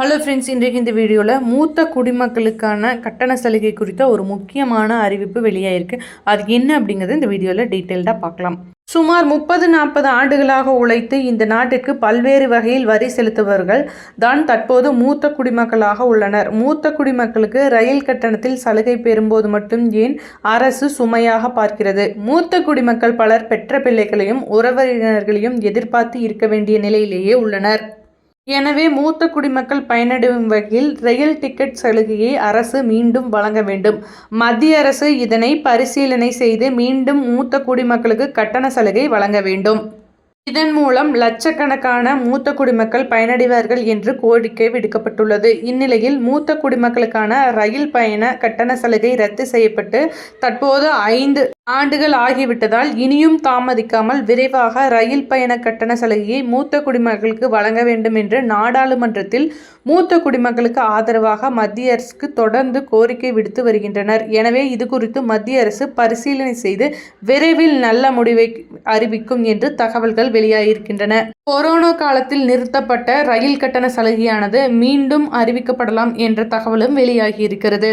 Hello friends இன்றைக்கு இந்த வீடியோவில் மூத்த குடிமக்களுக்கான கட்டண சலுகை குறித்த ஒரு முக்கியமான அறிவிப்பு வெளியாயிருக்கு. அது என்ன அப்படிங்கிறது இந்த வீடியோவில் டீட்டெயில்டாக பார்க்கலாம். சுமார் முப்பது நாற்பது ஆண்டுகளாக உழைத்து இந்த நாட்டிற்கு பல்வேறு வகையில் வரி செலுத்துபவர்கள் தான் தற்போது மூத்த குடிமக்களாக உள்ளனர். மூத்த குடிமக்களுக்கு ரயில் கட்டணத்தில் சலுகை பெறும்போது மட்டும் ஏன் அரசு சுமையாக பார்க்கிறது? மூத்த குடிமக்கள் பலர் பெற்ற பிள்ளைகளையும் உறவினர்களையும் எதிர்பார்த்து இருக்க வேண்டிய நிலையிலேயே உள்ளனர். எனவே மூத்த குடிமக்கள் பயனடையும் வகையில் ரயில் டிக்கெட் சலுகையை அரசு மீண்டும் வழங்க வேண்டும். மத்திய அரசு இதனை பரிசீலனை செய்து மீண்டும் மூத்த குடிமக்களுக்கு கட்டண சலுகை வழங்க வேண்டும். இதன் மூலம் லட்சக்கணக்கான மூத்த குடிமக்கள் பயனடைவார்கள் என்று கோரிக்கை விடுக்கப்பட்டுள்ளது. இந்நிலையில் மூத்த குடிமக்களுக்கான ரயில் பயண கட்டண சலுகை ரத்து செய்யப்பட்டு தற்போது ஐந்து ஆண்டுகள் ஆகிவிட்டதால் இனியும் தாமதிக்காமல் விரைவாக ரயில் பயண கட்டண சலுகையை மூத்த குடிமக்களுக்கு வழங்க வேண்டும் என்று நாடாளுமன்றத்தில் மூத்த குடிமக்களுக்கு ஆதரவாக மத்திய அரசுக்கு தொடர்ந்து கோரிக்கை விடுத்து வருகின்றனர். எனவே இது குறித்து மத்திய அரசு பரிசீலனை செய்து விரைவில் நல்ல முடிவை அறிவிக்கும் என்று தகவல்கள் வெளியாகியிருக்கின்றன. கொரோனா காலத்தில் நிறுத்தப்பட்ட ரயில் கட்டண சலுகையானது மீண்டும் அறிவிக்கப்படலாம் என்ற தகவலும் வெளியாகியிருக்கிறது.